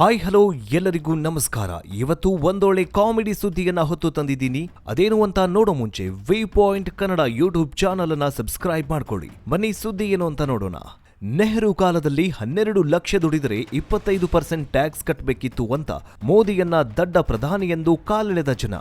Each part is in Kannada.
ಹಾಯ್ ಹಲೋ ಎಲ್ಲರಿಗೂ ನಮಸ್ಕಾರ. ಇವತ್ತು ಒಂದೊಳ್ಳೆ ಕಾಮಿಡಿ ಸುದ್ದಿಯನ್ನ ಹೊತ್ತು ತಂದಿದ್ದೀನಿ. ಅದೇನು ಅಂತ ನೋಡೋ ಮುಂಚೆ V point Kannada YouTube channel ಅನ್ನ ಸಬ್ಸ್ಕ್ರೈಬ್ ಮಾಡ್ಕೊಳ್ಳಿ. ಬನ್ನಿ ಸುದ್ದಿ ಏನು ಅಂತ ನೋಡೋಣ. ನೆಹರು ಕಾಲದಲ್ಲಿ ಹನ್ನೆರಡು ಲಕ್ಷ ದುಡಿದರೆ ಇಪ್ಪತ್ತೈದು ಪರ್ಸೆಂಟ್ ಟ್ಯಾಕ್ಸ್ ಕಟ್ಟಬೇಕಿತ್ತು ಅಂತ ಮೋದಿಯನ್ನ ದಡ್ಡ ಪ್ರಧಾನಿ ಎಂದು ಕಾಲೆಳೆದ ಜನ.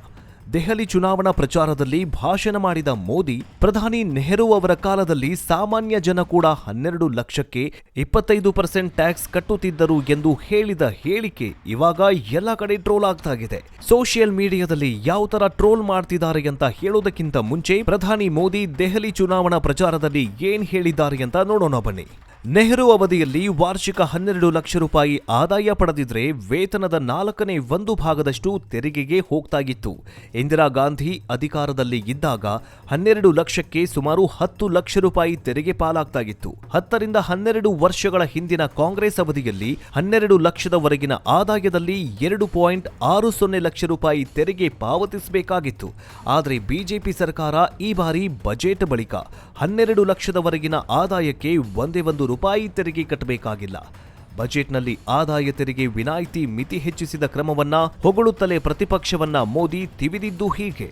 ದೆಹಲಿ ಚುನಾವಣಾ ಪ್ರಚಾರದಲ್ಲಿ ಭಾಷಣ ಮಾಡಿದ ಮೋದಿ, ಪ್ರಧಾನಿ ನೆಹರು ಅವರ ಕಾಲದಲ್ಲಿ ಸಾಮಾನ್ಯ ಜನ ಕೂಡ ಹನ್ನೆರಡು ಲಕ್ಷಕ್ಕೆ ಇಪ್ಪತ್ತೈದು ಪರ್ಸೆಂಟ್ ಟ್ಯಾಕ್ಸ್ ಕಟ್ಟುತ್ತಿದ್ದರು ಎಂದು ಹೇಳಿದ ಹೇಳಿಕೆ ಇವಾಗ ಎಲ್ಲ ಕಡೆ ಟ್ರೋಲ್ ಆಗ್ತಾ ಇದೆ ಸೋಷಿಯಲ್ ಮೀಡಿಯಾದಲ್ಲಿ ಯಾವ ತರ ಟ್ರೋಲ್ ಮಾಡ್ತಿದ್ದಾರೆ ಅಂತ ಹೇಳೋದಕ್ಕಿಂತ ಮುಂಚೆ ಪ್ರಧಾನಿ ಮೋದಿ ದೆಹಲಿ ಚುನಾವಣಾ ಪ್ರಚಾರದಲ್ಲಿ ಏನ್ ಹೇಳಿದ್ದಾರೆ ಅಂತ ನೋಡೋಣ ಬನ್ನಿ. ನೆಹರು ಅವಧಿಯಲ್ಲಿ ವಾರ್ಷಿಕ ಹನ್ನೆರಡು ಲಕ್ಷ ರೂಪಾಯಿ ಆದಾಯ ಪಡೆದಿದ್ರೆ ವೇತನದ ನಾಲ್ಕನೇ ಒಂದು ಭಾಗದಷ್ಟು ತೆರಿಗೆಗೆ ಹೋಗ್ತಾಗಿತ್ತು. ಇಂದಿರಾ ಗಾಂಧಿ ಅಧಿಕಾರದಲ್ಲಿ ಇದ್ದಾಗ ಹನ್ನೆರಡು ಲಕ್ಷಕ್ಕೆ ಸುಮಾರು ಹತ್ತು ಲಕ್ಷ ರೂಪಾಯಿ ತೆರಿಗೆ ಪಾಲಾಗ್ತಾಗಿತ್ತು. ಹತ್ತರಿಂದ ಹನ್ನೆರಡು ವರ್ಷಗಳ ಹಿಂದಿನ ಕಾಂಗ್ರೆಸ್ ಅವಧಿಯಲ್ಲಿ ಹನ್ನೆರಡು ಲಕ್ಷದವರೆಗಿನ ಆದಾಯದಲ್ಲಿ ಎರಡು ಪಾಯಿಂಟ್ ಆರು ಸೊನ್ನೆ ಲಕ್ಷ ರೂಪಾಯಿ ತೆರಿಗೆ ಪಾವತಿಸಬೇಕಾಗಿತ್ತು. ಆದರೆ ಬಿಜೆಪಿ ಸರ್ಕಾರ ಈ ಬಾರಿ ಬಜೆಟ್ ಬಳಿಕ ಹನ್ನೆರಡು ಲಕ್ಷದವರೆಗಿನ ಆದಾಯಕ್ಕೆ ಒಂದೇ ಒಂದು ರೂಪಾಯಿ ತೆರಿಗೆ ಕಟ್ಟಬೇಕಾಗಿಲ್ಲ. ಬಜೆಟ್ನಲ್ಲಿ ಆದಾಯ ತೆರಿಗೆ ವಿನಾಯಿತಿ ಮಿತಿ ಹೆಚ್ಚಿಸಿದ ಕ್ರಮವನ್ನ ಹೊಗಳುತ್ತಲೇ ಪ್ರತಿಪಕ್ಷವನ್ನ ಮೋದಿ ತಿವಿದಿದ್ದು ಹೀಗೆ.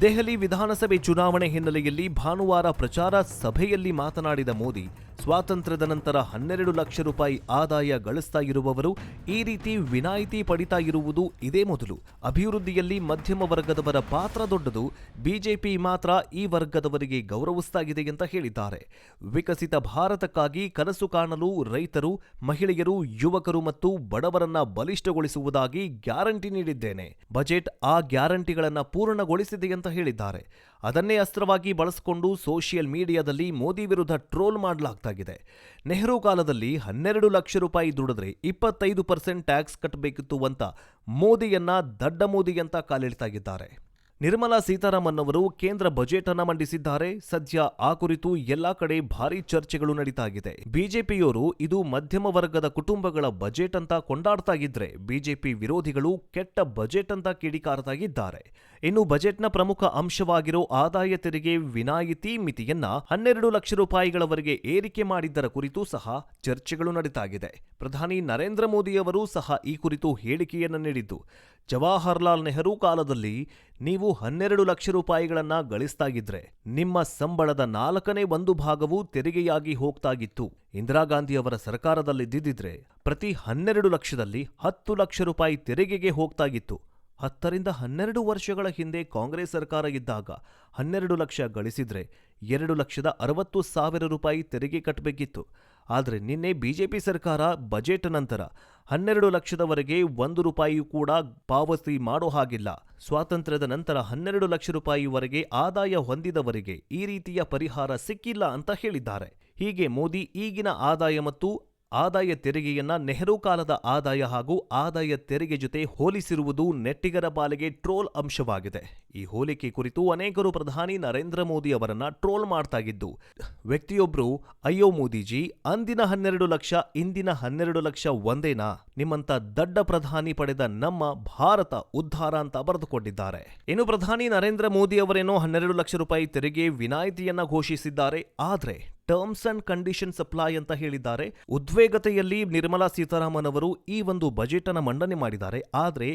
ದೆಹಲಿ ವಿಧಾನಸಭೆ ಚುನಾವಣೆ ಹಿನ್ನೆಲೆಯಲ್ಲಿ ಭಾನುವಾರ ಪ್ರಚಾರ ಸಭೆಯಲ್ಲಿ ಮಾತನಾಡಿದ ಮೋದಿ ಸ್ವಾತಂತ್ರ್ಯದ ನಂತರ ಹನ್ನೆರಡು ಲಕ್ಷ ರೂಪಾಯಿ ಆದಾಯ ಗಳಿಸ್ತಾ ಇರುವವರು ಈ ರೀತಿ ವಿನಾಯಿತಿ ಪಡಿತಾ ಇರುವುದು ಇದೇ ಮೊದಲು. ಅಭಿವೃದ್ಧಿಯಲ್ಲಿ ಮಧ್ಯಮ ವರ್ಗದವರ ಪಾತ್ರ ದೊಡ್ಡದು. ಬಿಜೆಪಿ ಮಾತ್ರ ಈ ವರ್ಗದವರಿಗೆ ಗೌರವಿಸ್ತಾ ಅಂತ ಹೇಳಿದ್ದಾರೆ. ವಿಕಸಿತ ಭಾರತಕ್ಕಾಗಿ ಕನಸು ಕಾಣಲು ರೈತರು, ಮಹಿಳೆಯರು, ಯುವಕರು ಮತ್ತು ಬಡವರನ್ನ ಬಲಿಷ್ಠಗೊಳಿಸುವುದಾಗಿ ಗ್ಯಾರಂಟಿ ನೀಡಿದ್ದೇನೆ. ಬಜೆಟ್ ಆ ಗ್ಯಾರಂಟಿಗಳನ್ನು ಪೂರ್ಣಗೊಳಿಸಿದೆ ಅಂತ ಹೇಳಿದ್ದಾರೆ. ಅದನ್ನೇ ಅಸ್ತ್ರವಾಗಿ ಬಳಸಿಕೊಂಡು ಸೋಷಿಯಲ್ ಮೀಡಿಯಾದಲ್ಲಿ ಮೋದಿ ವಿರುದ್ಧ ಟ್ರೋಲ್ ಮಾಡಲಾಗ್ತಾಗಿದೆ. ನೆಹರು ಕಾಲದಲ್ಲಿ ಹನ್ನೆರಡು ಲಕ್ಷ ರೂಪಾಯಿ ದುಡಿದ್ರೆ ಇಪ್ಪತ್ತೈದು ಪರ್ಸೆಂಟ್ ಟ್ಯಾಕ್ಸ್ ಕಟ್ಟಬೇಕಿತ್ತು ಅಂತ ಮೋದಿಯನ್ನ ದಡ್ಡ ಮೋದಿ ಅಂತ ಕಾಲಿಡ್ತಾಗಿದ್ದಾರೆ ನಿರ್ಮಲಾ ಸೀತಾರಾಮನ್ ಅವರು ಕೇಂದ್ರ ಬಜೆಟ್ ಅನ್ನ ಮಂಡಿಸಿದ್ದಾರೆ. ಸದ್ಯ ಆ ಕುರಿತು ಎಲ್ಲಾ ಕಡೆ ಭಾರಿ ಚರ್ಚೆಗಳು ನಡೀತಾ ಇದೆ ಬಿಜೆಪಿಯವರು ಇದು ಮಧ್ಯಮ ವರ್ಗದ ಕುಟುಂಬಗಳ ಬಜೆಟ್ ಅಂತ ಕೊಂಡಾಡ್ತಾ ಇದ್ರೆ ಬಿಜೆಪಿ ವಿರೋಧಿಗಳು ಕೆಟ್ಟ ಬಜೆಟ್ ಅಂತ ಕಿಡಿಕಾರದಾಗಿದ್ದಾರೆ ಇನ್ನು ಬಜೆಟ್ನ ಪ್ರಮುಖ ಅಂಶವಾಗಿರೋ ಆದಾಯ ತೆರಿಗೆ ವಿನಾಯಿತಿ ಮಿತಿಯನ್ನ ಹನ್ನೆರಡು ಲಕ್ಷ ರೂಪಾಯಿಗಳವರೆಗೆ ಏರಿಕೆ ಮಾಡಿದ್ದರ ಕುರಿತು ಸಹ ಚರ್ಚೆಗಳು ನಡೀತಾಗಿದೆ. ಪ್ರಧಾನಿ ನರೇಂದ್ರ ಮೋದಿ ಅವರು ಸಹ ಈ ಕುರಿತು ಹೇಳಿಕೆಯನ್ನು ನೀಡಿದ್ದು. ಜವಾಹರ್ಲಾಲ್ ನೆಹರು ಕಾಲದಲ್ಲಿ ನೀವು ಹನ್ನೆರಡು ಲಕ್ಷ ರೂಪಾಯಿಗಳನ್ನ ಗಳಿಸ್ತಾಗಿದ್ರೆ ನಿಮ್ಮ ಸಂಬಳದ ನಾಲ್ಕನೇ ಒಂದು ಭಾಗವು ತೆರಿಗೆಯಾಗಿ ಹೋಗ್ತಾಗಿತ್ತು. ಇಂದಿರಾ ಗಾಂಧಿ ಅವರ ಸರ್ಕಾರದಲ್ಲಿದ್ದಿದ್ರೆ ಪ್ರತಿ ಹನ್ನೆರಡು ಲಕ್ಷದಲ್ಲಿ ಹತ್ತು ಲಕ್ಷ ರೂಪಾಯಿ ತೆರಿಗೆಗೆ ಹೋಗ್ತಾಗಿತ್ತು. ಹತ್ತರಿಂದ ಹನ್ನೆರಡು ವರ್ಷಗಳ ಹಿಂದೆ ಕಾಂಗ್ರೆಸ್ ಸರ್ಕಾರ ಇದ್ದಾಗ ಹನ್ನೆರಡು ಲಕ್ಷ ಗಳಿಸಿದ್ರೆ ಎರಡು ಲಕ್ಷದ ಅರವತ್ತು ಸಾವಿರ ರೂಪಾಯಿ ತೆರಿಗೆ ಕಟ್ಟಬೇಕಿತ್ತು ಆದರೆ ನಿನ್ನೆ ಬಿಜೆಪಿ ಸರ್ಕಾರ ಬಜೆಟ್ ನಂತರ ಹನ್ನೆರಡು ಲಕ್ಷದವರೆಗೆ ಒಂದು ರೂಪಾಯಿಯೂ ಕೂಡ ಪಾವತಿ ಮಾಡೋ ಹಾಗಿಲ್ಲ. ಸ್ವಾತಂತ್ರ್ಯದ ನಂತರ ಹನ್ನೆರಡು ಲಕ್ಷ ರೂಪಾಯಿವರೆಗೆ ಆದಾಯ ಹೊಂದಿದವರಿಗೆ ಈ ರೀತಿಯ ಪರಿಹಾರ ಸಿಕ್ಕಿಲ್ಲ ಅಂತ ಹೇಳಿದ್ದಾರೆ. ಹೀಗೆ ಮೋದಿ ಈಗಿನ ಆದಾಯ ಮತ್ತು ಆದಾಯ ತೆರಿಗೆಯನ್ನ ನೆಹರು ಕಾಲದ ಆದಾಯ ಹಾಗೂ ಆದಾಯ ತೆರಿಗೆ ಜೊತೆ ಹೋಲಿಸಿರುವುದು ನೆಟ್ಟಿಗರ ಪಾಲಿಗೆ ಟ್ರೋಲ್ ಅಂಶವಾಗಿದೆ. ಈ ಹೋಲಿಕೆ ಕುರಿತು ಅನೇಕರು ಪ್ರಧಾನಿ ನರೇಂದ್ರ ಮೋದಿ ಅವರನ್ನ ಟ್ರೋಲ್ ಮಾಡ್ತಾಗಿದ್ದು ವ್ಯಕ್ತಿಯೊಬ್ರು, ಅಯ್ಯೋ ಮೋದಿಜಿ, ಅಂದಿನ ಹನ್ನೆರಡು ಲಕ್ಷ, ಇಂದಿನ ಹನ್ನೆರಡು ಲಕ್ಷ ಒಂದೇನಾ? ನಿಮ್ಮಂತ ದಡ್ಡ ಪ್ರಧಾನಿ ಪಡೆದ ನಮ್ಮ ಭಾರತ ಉದ್ಧಾರ ಅಂತ ಬರೆದುಕೊಂಡಿದ್ದಾರೆ. ಇನ್ನು ಪ್ರಧಾನಿ ನರೇಂದ್ರ ಮೋದಿ ಅವರೇನೋ ಹನ್ನೆರಡು ಲಕ್ಷ ರೂಪಾಯಿ ತೆರಿಗೆ ವಿನಾಯಿತಿಯನ್ನ ಘೋಷಿಸಿದ್ದಾರೆ. ಆದ್ರೆ ಟರ್ಮ್ಸ್ ಅಂಡ್ ಕಂಡೀಷನ್ ಸಪ್ಲೈ ಅಂತ ಹೇಳಿದ್ದಾರೆ. ಉದ್ವೇಗತೆಯಲ್ಲಿ ನಿರ್ಮಲಾ ಸೀತಾರಾಮನ್ ಅವರು ಈ ಒಂದು ಬಜೆಟ್ ಅನ್ನ ಮಂಡನೆ ಮಾಡಿದ್ದಾರೆ. ಆದ್ರೆ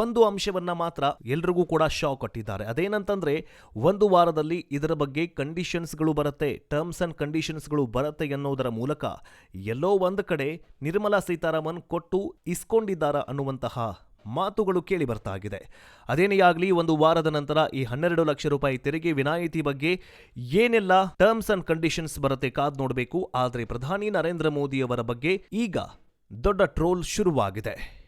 ಒಂದು ಅಂಶವನ್ನ ಮಾತ್ರ ಎಲ್ರಿಗೂ ಕೂಡ ಶಾಕ್ ಕೊಟ್ಟಿದ್ದಾರೆ ಅದೇನಂತಂದ್ರೆ ಒಂದು ವಾರದಲ್ಲಿ ಇದರ ಬಗ್ಗೆ ಕಂಡೀಷನ್ಸ್ಗಳು ಬರುತ್ತೆ, ಟರ್ಮ್ಸ್ ಅಂಡ್ ಕಂಡೀಷನ್ಸ್ಗಳು ಬರುತ್ತೆ ಎನ್ನುವುದರ ಮೂಲಕ ಎಲ್ಲೋ ಒಂದು ಕಡೆ ನಿರ್ಮಲಾ ಸೀತಾರಾಮನ್ ಕೊಟ್ಟು ಇಸ್ಕೊಂಡಿದ್ದಾರ ಅನ್ನುವಂತಹ ಮಾತುಗಳು ಕೇಳಿ ಬರ್ತಾ ಇದೆ ಅದೇನೇ ಆಗಲಿ ಒಂದು ವಾರದ ನಂತರ ಈ ಹನ್ನೆರಡು ಲಕ್ಷ ರೂಪಾಯಿ ತೆರಿಗೆ ವಿನಾಯಿತಿ ಬಗ್ಗೆ ಏನೆಲ್ಲ ಟರ್ಮ್ಸ್ ಅಂಡ್ ಕಂಡೀಷನ್ಸ್ ಬರುತ್ತೆ ಕಾದ್ ನೋಡಬೇಕು. ಆದರೆ ಪ್ರಧಾನಿ ನರೇಂದ್ರ ಮೋದಿ ಅವರ ಬಗ್ಗೆ ಈಗ ದೊಡ್ಡ ಟ್ರೋಲ್ ಶುರುವಾಗಿದೆ.